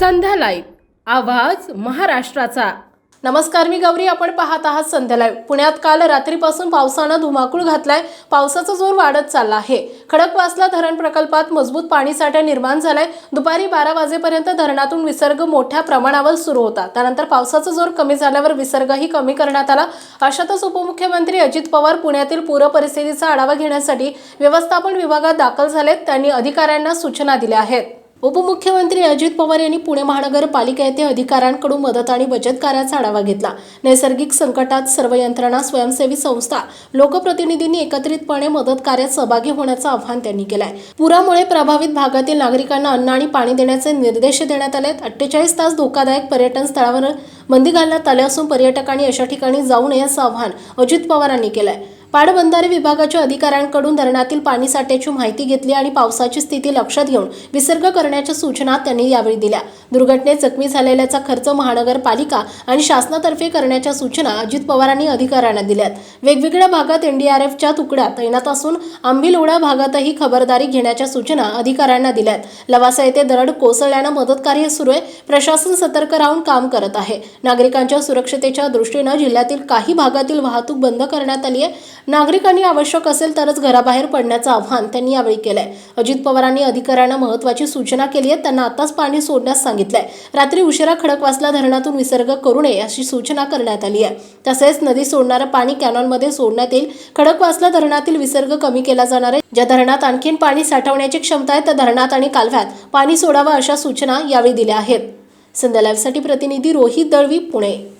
संध्या live आवाज महाराष्ट्राचा. नमस्कार मी गौरी. आपण पाहत आहात संध्या लाईव्ह. पुण्यात काल रात्रीपासून पावसानं धुमाकूळ घातलाय. पावसाचा जोर वाढत चालला आहे. खडकवासला धरण प्रकल्पात मजबूत पाणीसाठा निर्माण झालाय. दुपारी बारा वाजेपर्यंत धरणातून विसर्ग मोठ्या प्रमाणावर सुरू होता. त्यानंतर पावसाचा जोर कमी झाल्यावर विसर्गही कमी करण्यात आला. अशातच उपमुख्यमंत्री अजित पवार पुण्यातील पूर परिस्थितीचा आढावा घेण्यासाठी व्यवस्थापन विभागात दाखल झालेत. त्यांनी अधिकाऱ्यांना सूचना दिल्या आहेत. उपमुख्यमंत्री अजित पवार यांनी पुणे महानगरपालिका येथे अधिकाऱ्यांकडून मदत आणि बचत कार्याचा आढावा घेतला. नैसर्गिक संकटात सर्व यंत्रणा स्वयंसेवी संस्था लोकप्रतिनिधींनी एकत्रितपणे मदत कार्यात सहभागी होण्याचं आवाहन त्यांनी केलंय. पुरामुळे प्रभावित भागातील नागरिकांना अन्न आणि पाणी देण्याचे निर्देश देण्यात आले अठ्ठेचाळीस तास धोकादायक पर्यटन स्थळावर बंदी घालण्यात आले असून पर्यटकांनी अशा ठिकाणी जाऊ नये असं आवाहन अजित पवारांनी केलंय. पाटबंधारे विभागाच्या अधिकाऱ्यांकडून धरणातील पाणीसाठ्याची माहिती घेतली आणि पावसाची स्थिती लक्षात घेऊन विसर्ग करण्याच्या सूचना त्यांनी यावेळी दिल्या. दुर्घटनेत जखमी झालेल्याचा खर्च महानगरपालिका आणि शासनातर्फे करण्याच्या सूचना अजित पवारांनी अधिकाऱ्यांना दिल्यात. वेगवेगळ्या भागात एनडीआरएफच्या तुकड्या तैनात असून आंबिलोडा भागातही खबरदारी घेण्याच्या सूचना अधिकाऱ्यांना दिल्यात. लवासा येथे दरड कोसळल्यानं मदत कार्य सुरू आहे. प्रशासन सतर्क राहून काम करत आहे. नागरिकांच्या सुरक्षतेच्या दृष्टीनं जिल्ह्यातील काही भागातील वाहतूक बंद करण्यात आली आहे. नागरिकांनी आवश्यक असेल तरच घराबाहेर पडण्याचं आव्हान त्यांनी यावेळी केलंय. अजित पवारांनी अधिकाऱ्यांना महत्वाची सूचना केली आहे त्यांना आताच पाणी सोडण्यास सांगितलंय. रात्री उशिरा खडकवासला धरणातून विसर्ग करू नये अशी सूचना करण्यात आली आहे. तसेच नदी सोडणारं पाणी कॅनॉलमध्ये सोडण्यात येईल. खडकवासला धरणातील विसर्ग कमी केला जाणार आहे. ज्या धरणात आणखीन पाणी साठवण्याची क्षमता आहे त्या धरणात आणि कालव्यात पाणी सोडावं अशा सूचना यावेळी दिल्या आहेत. संध्या लाईव्हसाठी प्रतिनिधी रोहित दळवी पुणे.